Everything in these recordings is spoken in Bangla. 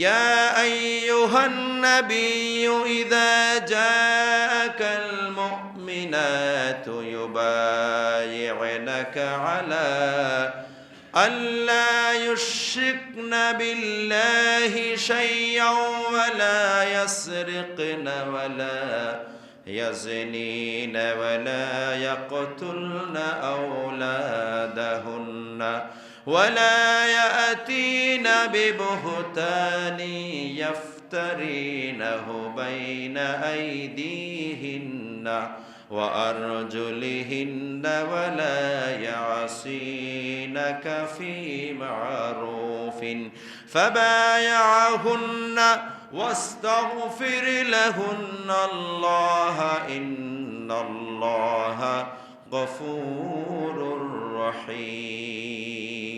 يا أيها النبي إذا جاءك المؤمنات يبايعنك على ألا يشركن بالله شيئا ولا يسرقن ولا يزنين ولا يقتلن أولادهن. ولا يأتين ببهتان يفترينه بين أيديهن وأرجلهن ولا يعصينك في معروف فبايعهن واستغفر لهن الله إن الله غفور রহিম।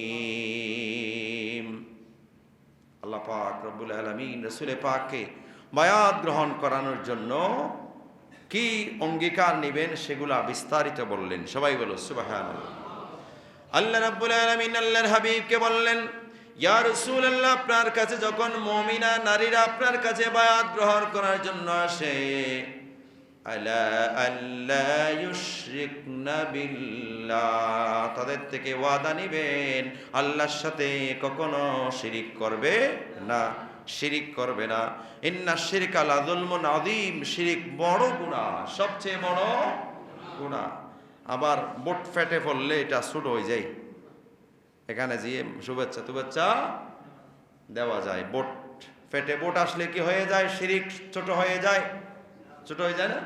আল্লাহ পাক রব্বুল আলমিন রসুলে পাককে বায়াত গ্রহণ করানোর জন্য কি অঙ্গীকার নেবেন সেগুলা বিস্তারিত বললেন। সবাই বলো সুবাহ আল্লাহ রাব্বুল আলমিন আল্লাহর হাবিবকে বললেন ইয়ার ইয়া আল্লাহ আপনার কাছে যখন মমিনা নারীরা আপনার কাছে বায়াত গ্রহণ করার জন্য আসে তাদের থেকে ওয়াদা নিবেন, আল্লাহর সাথে কখনো শিরিক করবে না, শিরিক করবে না। ইন্না শিরক আলা আযীম, শিরিক বড় গুনাহ, সবচেয়ে বড় গুনাহ। আবার বোট ফেটে পড়লে এটা ছোট হয়ে যায়। এখানে যে শুভেচ্ছা তুভেচ্ছা দেওয়া যায়, বোট ফেটে, বোট আসলে কি হয়ে যায়? শিরিক ছোট হয়ে যায়। ছোট হয়ে যায় না?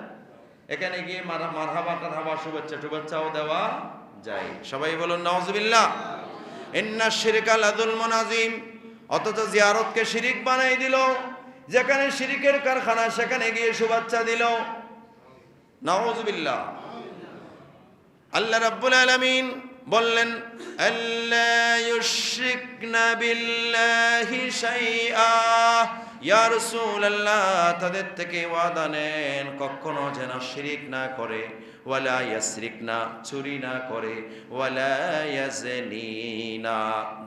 এখানে গিয়ে মারা মারহাবা টারহাবা, শুভেচ্ছা শুভেচ্ছাও দেওয়া যায়। সবাই বলুন নওয়াজবিল্লাহ ইন্না শিরক আলা যুলমুন আযীম। অথচ জিয়ারতকে শিরিক বানাই দিল। যেখানে শিরিকের কারখানা, সেখানে গিয়ে শুভেচ্ছা দিল। নওয়াজবিল্লাহ আল্লাহ রাব্বুল আলামিন বললেন আল্লাহ ইউশরিকনা বিল্লাহি শাইআ। তাদের থেকে ওয়াদা নেন, কখনো যেন শিরিক না করে, ওয়ালা ইয়াসরিক না, চুরি না করে, ওয়ালা ইয়াজনি না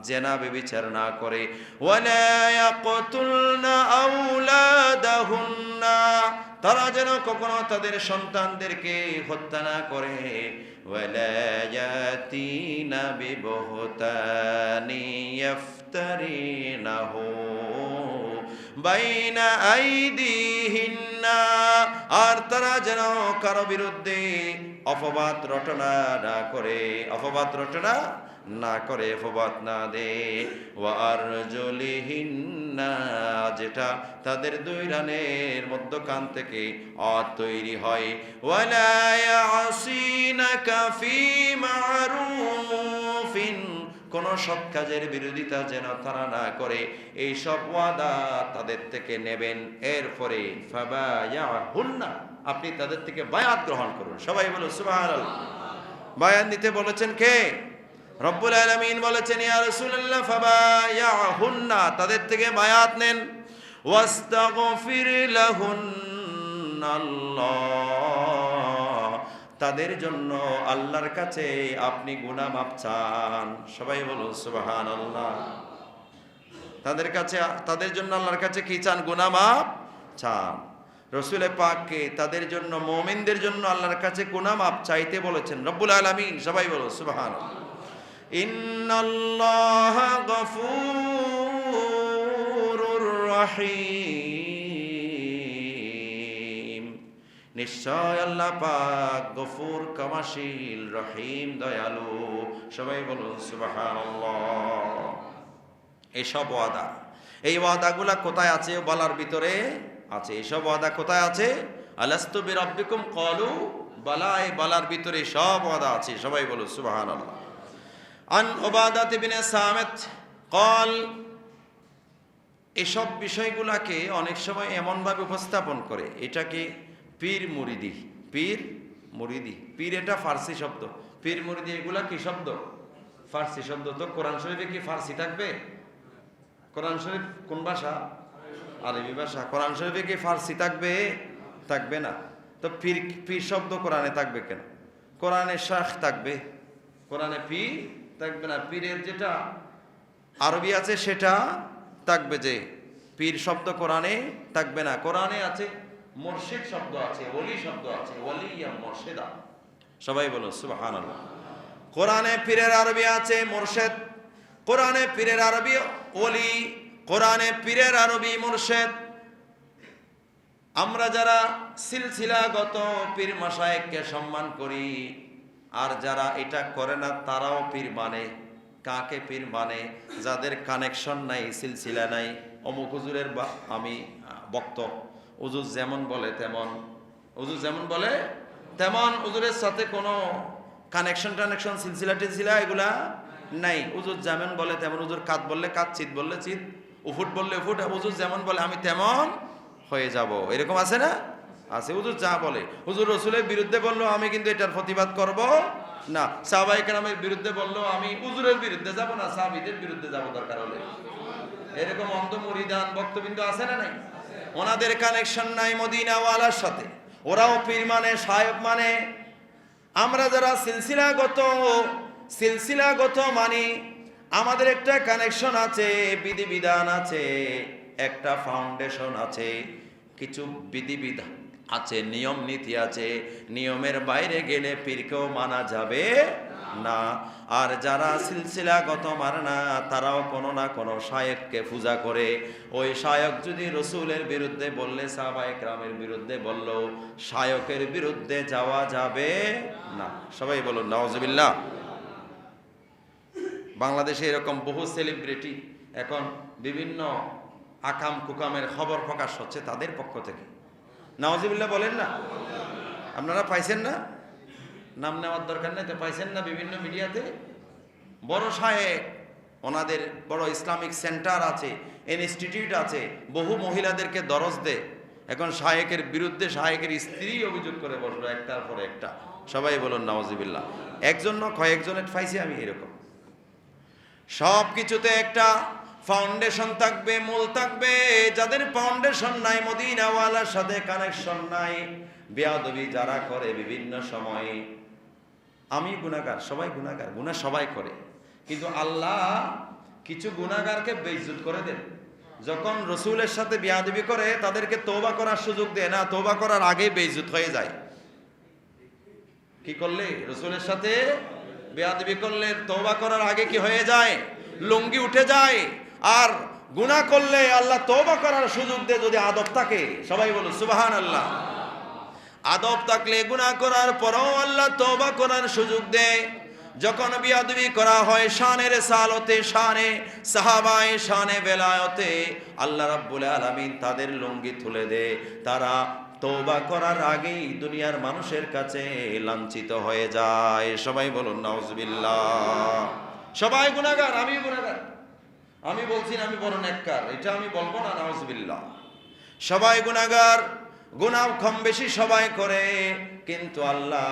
জেনা বিবিচার না করে, ওয়ালা ইয়াকতুলনা আওলাদাহুন্না, তারা যেন কখনো তাদের সন্তানদেরকে হত্যা না করে, ওয়ালা ইয়াতিনা বিবহতানি ইফতারিনাহু বাইনা আইদিহীন আর তারা যেন কারও বিরুদ্ধে অপবাদ রটনা না করে, অপবাদ রটনা না করে, অপবাদ না দে। ওয়ার জলিহিন্না যেটা তাদের দুই রানের মধ্যখান থেকে অ তৈরি হয়। ওয়ালা আসিনা কাফি মারুম। কোন সৎ কাজের বিরোধিতা যেন তারা না করে, এই সব ওয়াদা তাদের থেকে নেবেন। এরপরে ফাবায়াহুন্না, আপনি তাদের থেকে বায়াত গ্রহণ করুন। সবাই বলো, সুবহানাল্লাহ। বায়াত নিতে বলেছেন কে? রব্বুল আলামিন বলেছেন, ইয়া রাসূলুল্লাহ, ফাবায়াহুন্না, তাদের থেকে বায়াত নেন। ওয়াস্তাগফির লাহুন্নাল্লাহ। তাদের জন্য আল্লাহর কাছে আপনি গুনাহ মাপ চান। সবাই বলো সুবহানাল্লাহ। তাদের কাছে, তাদের জন্য আল্লাহর কাছে কি চান? গুনাহ মাপ চান। রসুলে পাককে তাদের জন্য, মোমিনদের জন্য আল্লাহর কাছে গুনাহ মাপ চাইতে বলেছেন। রব্বুল আলামিন, সবাই বলো সুবহানাল্লাহ। ইন্নাল্লাহ গফুরুর রহিম। নিশ্চয় আল্লাহ পাক গফুর, কামাশীল, রহিম, দয়ালু। সবাই বলুন, সুবহানাল্লাহ। এসব ওয়াদা। এই ওয়াদাগুলা কোথায় আছে বলার ভিতরে আছে। এসব ওয়াদা কোথায় আছে? আলাস্তু বিরাব্বিকুম কলু বালা এই বলার ভিতরে সব ওয়াদা আছে। সবাই বলুন, সুবহানাল্লাহ। আন ওবাদাত ইবনে সামেত কল এসব বিষয়গুলাকে অনেক সময় এমনভাবে উপস্থাপন করে। এটাকে পীর মুরিদি পীর মুরিদি, পীর এটা ফার্সি শব্দ। পীর মুরিদি এগুলা কি শব্দ? ফার্সি শব্দ। তো কোরআন শরীফে কি ফার্সি থাকবে? কোরআন শরীফ কোন ভাষা? আরবি ভাষা। কোরআন শরীফে কি ফার্সি থাকবে? থাকবে না। তো পীর পীর শব্দ কোরআনে থাকবে কেন? কোরআনে শাখ থাকবে। কোরআনে পীর থাকবে না। পীরের যেটা আরবি আছে সেটা থাকবে যে, পীর শব্দ কোরআনে থাকবে না। কোরআনে আছে মুর্শিদ শব্দ আছে ওলি শব্দ আছে ওলিয়া মুর্শিদা। সবাই বলো সুবহান কোরআনে পীরের আরবি আছে মুর্শেদ। কোরআনে পীরের আরবি ওলি কোরআনে পীরের আরবি মুর্শেদ। আমরা যারা সিলসিলাগত পীর মাসায়েককে সম্মান করি আর যারা এটা করে না তারাও পীর মানে। কাকে পীর মানে? যাদের কানেকশন নাই সিলসিলা নাই। অমুক হুজুরের আমি আহ, হুজুর যেমন বলে তেমন। হুজুর যেমন বলে তেমন হুজুরের সাথে কোনো কানেকশন টানেকশন সিলসিলা, টিলসিলা এগুলা নাই। হুজুর যেমন বলে তেমন উজুর কাত বললে কাত, চিত বললে চিত, উফুট বললে উফুট হুজুর যেমন বলে আমি তেমন হয়ে যাব। এরকম আছে না? আছে হুজুর যা বলে। হুজুর রসুলের বিরুদ্ধে বলল, আমি কিন্তু এটার প্রতিবাদ করব না। সাহাবাই কেরামের বিরুদ্ধে বলল, আমি উজুরের বিরুদ্ধে যাব না, সাহাবিদের বিরুদ্ধে যাব দরকার হলে এরকম অন্ধ মরিদান বক্তবিন্দ আছে না নাই? ওনাদের কানেকশন নাই মদিনাওয়ালার সাথে। ওরাও পীর মানে সাহেব মানে। আমরা যারা সিলসিলাগত সিলসিলাগত মানি, আমাদের একটা কানেকশন আছে, বিধিবিধান আছে, একটা ফাউন্ডেশন আছে, কিছু বিধিবিধান আছে, নিয়ম নীতি আছে। নিয়মের বাইরে গেলে পীরকেও মানা যাবে। না। আর যারা সিলসিলাগত মানে না, তারাও কোনো না কোনো শায়ককে পূজা করে। ওই শায়ক যদি রসুলের বিরুদ্ধে বললে সাহাবায়ে গ্রামের বিরুদ্ধে বলল, শায়কের বিরুদ্ধে যাওয়া যাবে না। সবাই বলুন নওয়াজবিল্লাহ বাংলাদেশে এরকম বহু সেলিব্রিটি এখন বিভিন্ন আকাম কুকামের খবর প্রকাশ হচ্ছে তাদের পক্ষ থেকে। নওয়াজিবিল্লাহ বলেন না? আপনারা পাইছেন না? নাম নেওয়ার দরকার নেই, তো পাইছেন না বিভিন্ন মিডিয়াতে। বড় সাহেব, ওনাদের বড় ইসলামিক সেন্টার আছে, ইনস্টিটিউট আছে, বহু মহিলাদেরকে দরজ দেয় এখন শায়েকের বিরুদ্ধে শায়েকের স্ত্রী অভিযোগ করে বসল, একটার পর একটা। সবাই বলুন নওয়াজিবিল্লাহ একজন না কয়েকজনের পাইছি আমি এরকম। সব কিছুতে একটা ফাউন্ডেশন থাকবে, মূল থাকবে। যাদের ফাউন্ডেশন নাই, মদিনাওয়ালার সাথে কানেকশন নাই। বেয়াদবি যারা করে বিভিন্ন সময়ে। আমি গুণাগার সবাই গুণাগার গুণা সবাই করে। কিন্তু আল্লাহ কিছু গুণাগারকে বেইজ্জত করে দেন। যখন রসুলের সাথে বিয়াদবি করে, তাদেরকে তোবা করার সুযোগ দেয় না তোবা করার আগে বেইজ্জত হয়ে যায়। কি করলে? রসুলের সাথে বেয়াদবি করলে তোবা করার আগে কি হয়ে যায়? লুঙ্গি উঠে যায়। আর গুনাহ করলে আল্লাহ তওবা করার সুযোগ দেয় যদি আদব থাকে। সবাই বলুন সুবাহান আল্লাহ আদব থাকলে গুনাহ করার পরও আল্লাহ তওবা করার সুযোগ দেয়। যখন বিয়াদবি করা হয় শানের সালতে শানে সাহাবায়ে, শানে বেলায়তে, আল্লাহ রাব্বুল আলামিন তাদের লুঙ্গি তুলে দেয়। তারা তৌবা করার আগেই দুনিয়ার মানুষের কাছে লাঞ্ছিত হয়ে যায়। সবাই বলুন, নাউজুবিল্লাহ। সবাই গুনাহগার, আমি গুনাহগার। আমি বলছি আমি বড় নেককার, এটা আমি বলব না, নাউজুবিল্লাহ। সবাই গুনাহগার। গুনাহ কম বেশি সবাই করে, কিন্তু আল্লাহ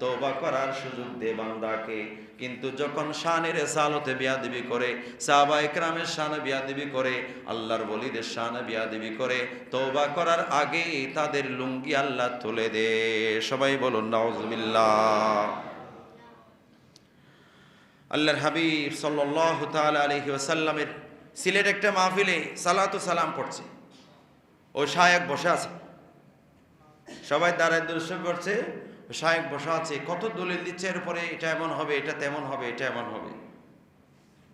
তওবা করার সুযোগ দে বান্দাকে। কিন্তু যখন শানের সালতে বিয়াদিবি করে, সাহাবা ইকরামের শানে বিয়াদিবি করে, আল্লাহর বলিদের শানে বিয়াদিবি করে, তওবা করার আগে তাদের লুঙ্গি আল্লাহ তুলে দে সবাই বলুন, নাউজুবিল্লাহ। আল্লাহর হাবিব সাল্লাল্লাহু তাআলা আলাইহি ওয়াসাল্লামের সিলেট একটা মাহফিলে সালাতু সালাম পড়ছে। ও শায়েক বসে আছে। সবাই দাঁড়ায় দৃশ্য করছে শায়েক বসা আছে, কত দলিল দিচ্ছে, এর উপরে এটা এমন হবে, এটা তেমন হবে, এটা এমন হবে।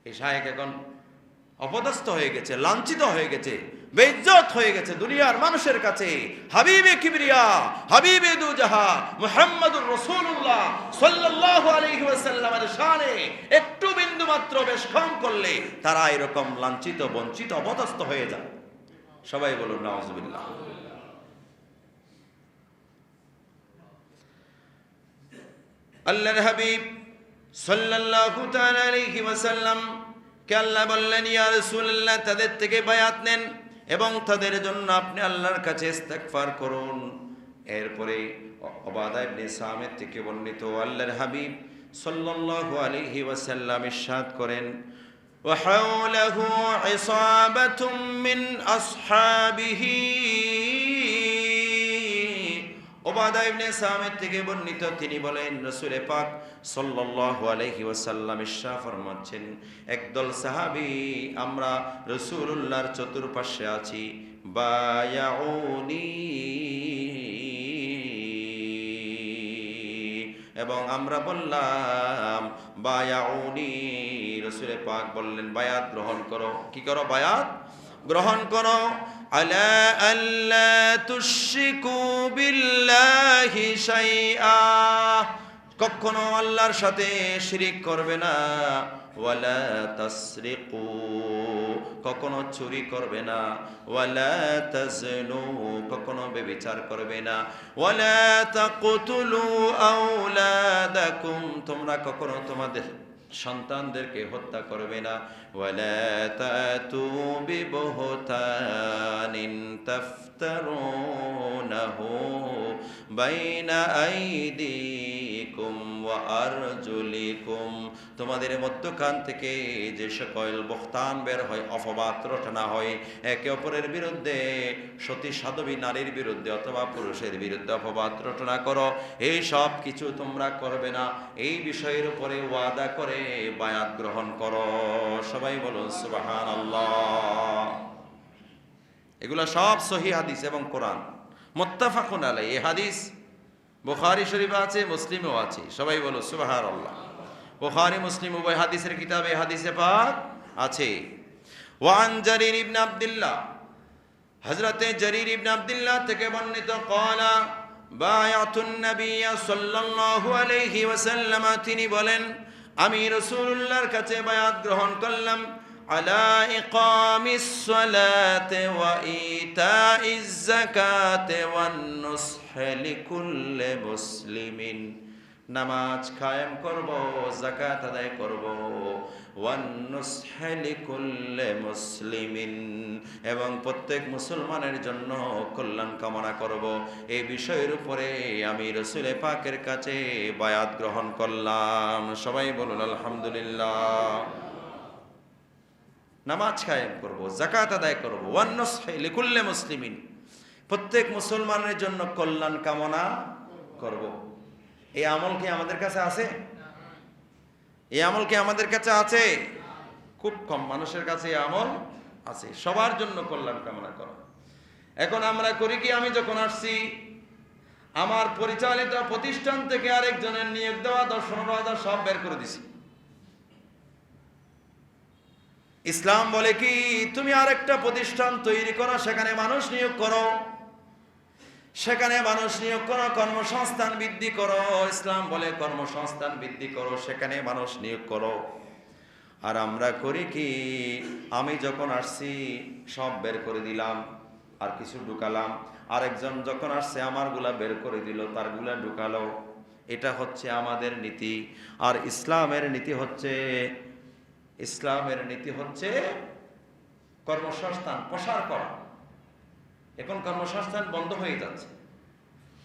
এই শায়েক এখন অপদস্থ হয়ে গেছে, লাঞ্ছিত হয়ে গেছে, বেইজ্জত হয়ে গেছে দুনিয়ার মানুষের কাছে। হাবিবে কিবরিয়া, হাবিবে দুজাহা, মুহাম্মদুর রাসূলুল্লাহ সাল্লাল্লাহু আলাইহি ওয়াসাল্লামের শানে একটু বিন্দু মাত্র বেশ কম করলে তারা এরকম লাঞ্ছিত, বঞ্চিত, অপদস্থ হয়ে যায়। সবাই বলুন, নাউজুবিল্লাহ। আল্লাহর হাবিব সাল্লাল্লাহু তাআলা আলাইহি ওয়াসাল্লাম কে আল্লাহ বললেন ইয়া রাসূলুল্লাহ তাদের থেকে বায়াত নেন এবং তাদের জন্য আপনি আল্লাহর কাছে ইস্তেগফার করুন এরপরে ওবাদা ইবনে সামিত থেকে বর্ণিত আল্লাহর হাবিব সাল্লাল্লাহু আলাইহি ওয়াসাল্লাম ইরশাদ করেন وحوله عصابة من أصحابه ওবাদা ইবনে থেকে বর্ণিত তিনি বলেন পাক সাল্লাল্লাহু আলাইহি ওয়াসাল্লাম ইরশা ফরমাচ্ছেন, একদল সাহাবী, আমরা চতুর্পাশে আছি, বায়াউনি। এবং আমরা বললাম, বায়াউনি। রসুলে পাক বললেন, বায়াত গ্রহণ করো। কি করো? বায়াত গ্রহণ করো। আলা আল্লা তুশরিকু বিল্লাহি শাইআ কখনো আল্লাহর সাথে শিরিক করবে না। ওয়ালা তাসরিকু। কখনো চুরি করবে না। ওয়ালা তাজনু। কখনো বেবিচার করবে না। ওয়ালা তাকতুলু আওলাদাকুম। তোমরা কখনো তোমাদের সন্তানদেরকে হত্যা করবে না। তাতু বিবহতানিন তাফতারুনাহু বাইনা আইদিকুম ওয়া আরজুলিকুম তোমাদের মধ্যখান থেকে যে সকল বহতান বের হয়, অপবাদ রটনা হয়, একে অপরের বিরুদ্ধে, সতী সাধবী নারীর বিরুদ্ধে অথবা পুরুষের বিরুদ্ধে অপবাদ রটনা করো। এই সব কিছু তোমরা করবে না। এই বিষয়ের উপরে ওয়াদা করে বায়াত গ্রহণ করো। সবাই বলো সুবাহান এগুলো সব সহি হাদিস এবং কোরআন। মোত্তাফাকুন আলাই এ হাদিস বুখারি শরীফ আছে, মুসলিমও আছে। সবাই বলো সুবাহান আল্লাহ বুখারি, মুসলিম উভয় হাদিসের কিতাবে হাদিসে পাক আছে। ওয়ান জারির ইবন আবদুল্লাহ। হজরতে জারির ইবন আবদুল্লাহ থেকে বর্ণিত কলা বায়াতুন নবী সাল্লাল্লাহু আলাইহি ওয়াসাল্লাম তিনি বলেন আমি রসুল্লাহর কাছে বায়াত গ্রহণ করলাম আলা মুসলিমিন। নামাজ কায়েম করব জাকাত আদায় করব। মুসলিমিন। এবং প্রত্যেক মুসলমানের জন্য কল্যাণ কামনা করব। এই বিষয়ের উপরে আমি রসুল পাকের কাছে বায়াত গ্রহণ করলাম। সবাই বলুন, আলহামদুলিল্লাহ। নামাজ কায়েম করব জাকাত আদায় করব। ওয়ান নুসহি মুসলিমিন। প্রত্যেক মুসলমানের জন্য কল্যাণ কামনা করব। এই আমল কি আমাদের কাছে আছে? এই আমল কি আমাদের কাছে আছে? খুব কম মানুষের কাছে এই আমল আছে। সবার জন্য কল্যাণ কামনা করো। এখন আমরা করি কি, আমি যখন আসছি, আমার পরিচালিত প্রতিষ্ঠান থেকে আরেকজনের নিয়োগ দেওয়া দর্শন হাজার সব বের করে দিছি। ইসলাম বলে কি, তুমি আরেকটা প্রতিষ্ঠান তৈরি করো, সেখানে মানুষ নিয়োগ করো। সেখানে মানুষ নিয়োগ করো কর্মসংস্থান বৃদ্ধি করো, ইসলাম বলে কর্মসংস্থান বৃদ্ধি করো, সেখানে মানুষ নিয়োগ করো। আর আমরা করি কি, আমি যখন আসছি, সব বের করে দিলাম, আর কিছু ঢুকালাম। আরেকজন যখন আসছে, আমারগুলা বের করে দিল, তারগুলা ঢুকালো। এটা হচ্ছে আমাদের নীতি। আর ইসলামের নীতি হচ্ছে, ইসলামের নীতি হচ্ছে কর্মসংস্থান, প্রসার করা। এখন কর্মসংস্থান বন্ধ হয়ে যাচ্ছে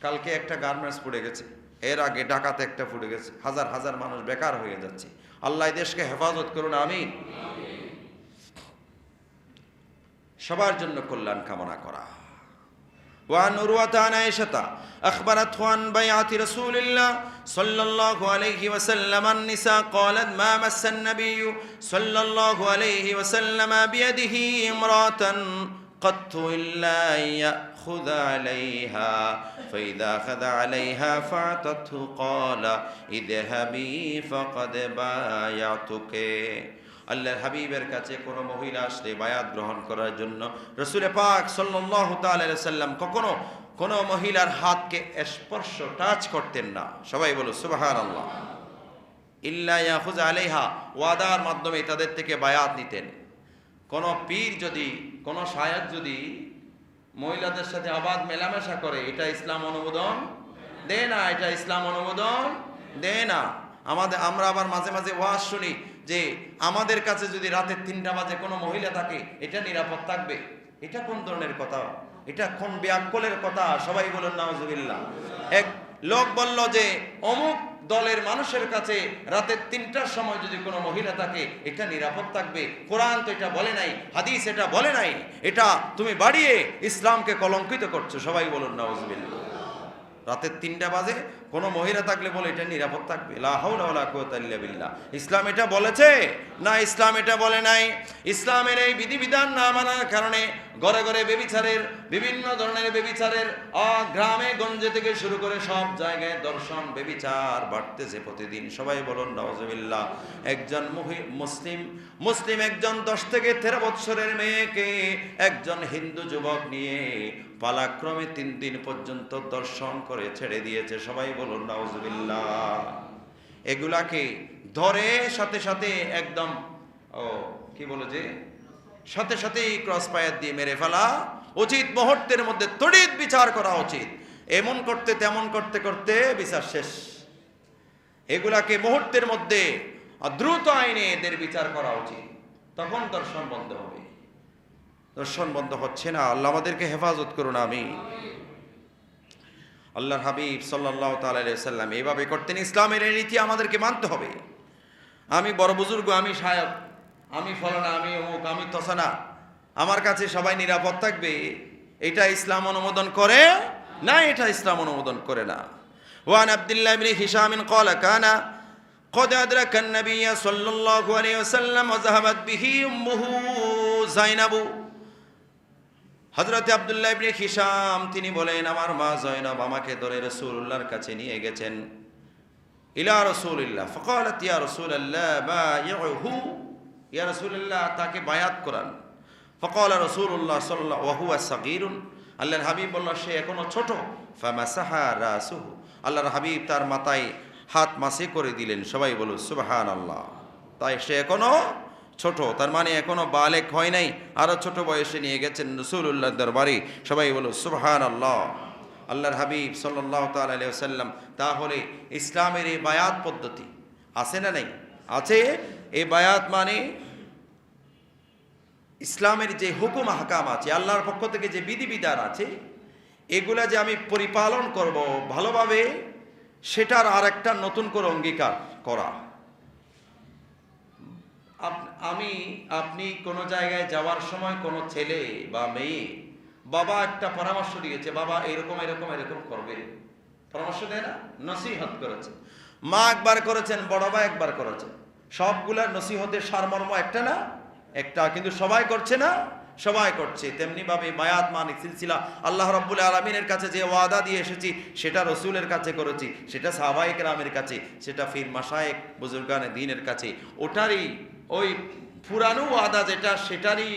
কালকে একটা গার্মেন্টস পড়ে গেছে এর আগে ঢাকাতে একটা পড়ে গেছে হাজার হাজার মানুষ বেকার হয়ে যাচ্ছে আল্লাহ এই দেশকে হেফাজত করুন আমি সবার জন্য কল্যাণ কামনা করা وعن عروة عن عائشة أخبرته عن بيعة رسول الله صلى الله عليه وسلم النساء قالت ما مس النبي صلى الله عليه وسلم بيده امرأة قط إلا أن يأخذ عليها فإذا أخذ عليها فأعطته قال اذهبي فقد بايعتك আল্লাহর হাবিবের কাছে কোনো মহিলা আসলে বায়াত গ্রহণ করার জন্য রসুলে পাক সাল্লাহ সাল্লাম কখনো কোনো মহিলার হাতকে স্পর্শ টাচ করতেন না সবাই বলো সুবাহান আল্লাহ ইল্লা ইয়াহুজ আলাইহা ওয়াদার মাধ্যমে তাদের থেকে বায়াত নিতেন কোন পীর যদি কোন শায়ক যদি মহিলাদের সাথে আবাদ মেলামেশা করে, এটা ইসলাম অনুমোদন দে না, এটা ইসলাম অনুমোদন দে না। আমাদের, আমরা আবার মাঝে মাঝে ওয়াজ শুনি যে আমাদের কাছে যদি রাতের তিনটা বাজে কোনো মহিলা থাকে, এটা নিরাপদ থাকবে। এটা কোন ধরনের কথা? এটা কোন ব্যাকলের কথা? সবাই বলুন, নাউজুবিল্লাহ। এক লোক বলল যে, অমুক দলের মানুষের কাছে রাতের তিনটার সময় যদি কোনো মহিলা থাকে, এটা নিরাপদ থাকবে। কোরআন তো এটা বলে নাই, হাদিস এটা বলে নাই। এটা তুমি বাড়িয়ে ইসলামকে কলঙ্কিত করছ। সবাই বলুন, নাউজুবিল্লাহ। রাতের তিনটা বাজে, কোনো মহিলা থাকলে বলে, এটা নিরাপদ থাকবে। বিল্লাহ। ইসলাম এটা বলেছে? না, ইসলাম এটা বলে নাই। ইসলামের এই বিধিবিধান না মানার কারণে ঘরে ঘরে বেবিচারের, বিভিন্ন ধরনের বেবিচারের গ্রামে গঞ্জে থেকে শুরু করে সব জায়গায় দর্শন, বেবিচার বাড়তেছে প্রতিদিন। সবাই বলুন নওয়াজবিল্লাহ একজন মুসলিম মুসলিম একজন দশ থেকে তেরো বৎসরের মেয়েকে একজন হিন্দু যুবক নিয়ে পালাক্রমে তিন দিন পর্যন্ত দর্শন করে ছেড়ে দিয়েছে। সবাই বলুন নওয়াজবিল্লাহ এগুলাকে ধরে সাথে সাথে একদম, ও, কি বলো যে? সাথে সাথেই ক্রস ফায়ার দিয়ে মেরে ফেলা। উচিত মুহূর্তের মধ্যে তড়িৎ বিচার করা উচিত। এমন করতে, তেমন করতে করতে বিচার শেষ। এগুলাকে মুহূর্তের মধ্যে দ্রুত আইনে এদের বিচার করা উচিত। তখন দর্শন বন্ধ হবে। দর্শন বন্ধ হচ্ছে না আল্লাহ আমাদেরকে হেফাজত করুন আমি আল্লাহর হাবিব সাল্লাহ তাল্লাম এইভাবে করতেন ইসলামের এই নীতি আমাদেরকে মানতে হবে আমি বড় বুজুর্গ আমি সায়ক আমি ফলানা আমি অমুক আমি তসানা আমার কাছে সবাই নিরাপদ থাকবে এটা ইসলাম অনুমোদন করে না এটা ইসলাম অনুমোদন করে না ওয়ান আব্দুল্লাহ ইবনে হিশাম قال كان قد أدرك النبي صلى الله عليه وسلم وذهبت به أمه زينب হজরতে আবদুল্লাহ ইবনে হিশাম, তিনি বলেন, আমার মা জয়নব আমাকে ধরে রসুল্লাহর কাছে নিয়ে গেছেন। ইলা রসুলিল্লাহ। ফকালত, ইয়া রসুল্লাহ বা ইয়াহু ইয়া রসুল্লাহ তাকে বায়াত করান। ফকাল রসুল্লাহ সাল্লাহ ওয়াহুয়া সাগিরুন। আল্লাহর হাবিব বলল, সে এখনও ছোট। ফামাসাহা রাসুহু। আল্লাহর হাবিব তার মাথায় হাত মাসে করে দিলেন। সবাই বলু সুবাহান আল্লাহ তাই সে এখনও ছোট, তার মানে এখনও বালেক হয় নাই, আরও ছোট বয়সে নিয়ে গেছেন রসুল্লাহ দরবারে। সবাই বলো সুবহান আল্লাহ আল্লাহর হাবিব সাল্লাহ তাল্লাম তাহলে ইসলামের এই বায়াত পদ্ধতি আছে না নেই? আছে। এই বায়াত মানে ইসলামের যে হুকুম হাকাম আছে, আল্লাহর পক্ষ থেকে যে বিধিবিধান আছে, এগুলা যে আমি পরিপালন করব ভালোভাবে, সেটার আর একটা নতুন করে অঙ্গীকার করা। আমি, আপনি কোনো জায়গায় যাওয়ার সময় কোনো ছেলে বা মেয়ে বাবা একটা পরামর্শ দিয়েছে, বাবা, এরকম এরকম এরকম করবে। পরামর্শ দেয় না, নসিহত করেছে। মা একবার করেছেন, বড় ভাই একবার করেছেন। সবগুলা নসিহতের সারমর্ম একটা না, একটা, কিন্তু সবাই করছে না, সবাই করছে। তেমনি ভাবে বায়াত মানিক সিলসিলা, আল্লাহ রব্বুল আলমিনের কাছে যে ওয়াদা দিয়ে এসেছি, সেটা রসুলের কাছে করেছি, সেটা সাহবাইক রামের কাছে, সেটা ফির মাসায়েক বুজুর্গানে দিনের কাছে। ওটারই ওই পুরানো ওয়াদা যেটা, সেটারই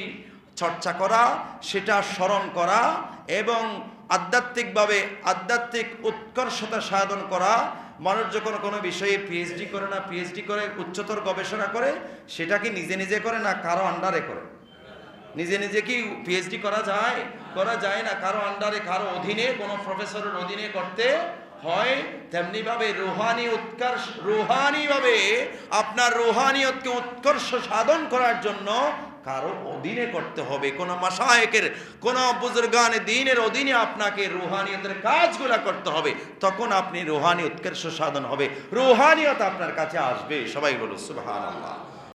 চর্চা করা, সেটা স্মরণ করা এবং আধ্যাত্মিকভাবে আধ্যাত্মিক উৎকর্ষতা সাধন করা, মানুষ যখন কোনো বিষয়ে পিএইচডি করে না পিএইচডি করে, উচ্চতর গবেষণা করে, সেটা কি নিজে নিজে করে না কারও আন্ডারে করে? নিজে নিজে কি পিএইচডি করা যায় করা যায় না কারও আন্ডারে, কারও অধীনে, কোনো প্রফেসরের অধীনে করতে হয় তেমনি ভাবে রুহানি উৎকর্ষ রুহানি ভাবে আপনার রুহানিয়তকে উৎকর্ষ সাধন করার জন্য কারও অধীনে করতে হবে। কোনো মাসায়েকের কোনো বুজুর্গান দিনের অধীনে আপনাকে রুহানিয়তের কাজগুলা করতে হবে। তখন আপনি রুহানি উৎকর্ষ সাধন হবে। রুহানিয়ত আপনার কাছে আসবে। সবাই বলো সুবহানাল্লাহ।